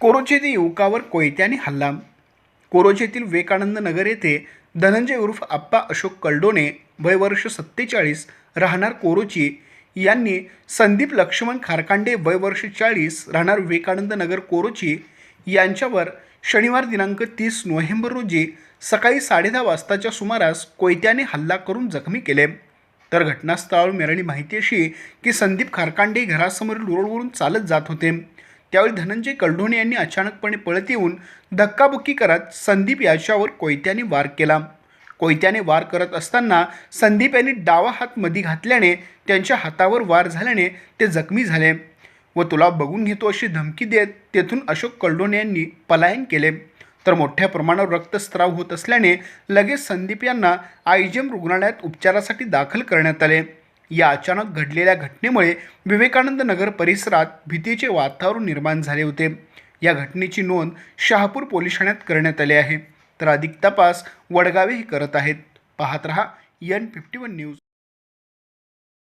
कोरोचेदी युवकावर कोयत्याने हल्ला. कोरोचेतील विवेकानंद नगर येथे धनंजय उर्फ आप्पा अशोक कल्डोने वयवर्ष सत्तेचाळीस राहणार कोरोची. यांनी संदीप लक्ष्मण खारकांडे वयवर्ष चाळीस राहणार विवेकानंद नगर कोरोची. यांच्यावर शनिवार दिनांक तीस नोव्हेंबर रोजी सकाळी साडेदहा वाजताच्या सुमारास कोयत्याने हल्ला करून जखमी केले. तर घटनास्थळावर मिळाली माहिती अशी की संदीप खारकांडे घरासमोरील रोडवरून चालत जात होते. त्यावेळी धनंजय कलढोणे यांनी अचानकपणे पळत येऊन धक्काबुक्की करत संदीप याच्यावर कोयत्याने वार केला. कोयत्याने वार करत असताना संदीप यांनी डावा हात मधी घातल्याने त्यांच्या हातावर वार झाल्याने ते जखमी झाले व तुला बघून घेतो अशी धमकी देत तेथून अशोक कलडोणे यांनी पलायन केले. तर मोठ्या प्रमाणावर रक्तस्राव होत असल्याने लगेच संदीप यांना आयजीएम रुग्णालयात उपचारासाठी दाखल करण्यात आले. या अचानक घडलेल्या घटनेमुळे विवेकानंद नगर परिसरात भीतीचे वातावरण निर्माण झाले होते. या घटनेची नोंद शहापूर पोलीस ठाण्यात करण्यात आली आहे. तर अधिक तपास वडगावे हे करत आहेत. पाहत रहा एन फिफ्टी वन न्यूज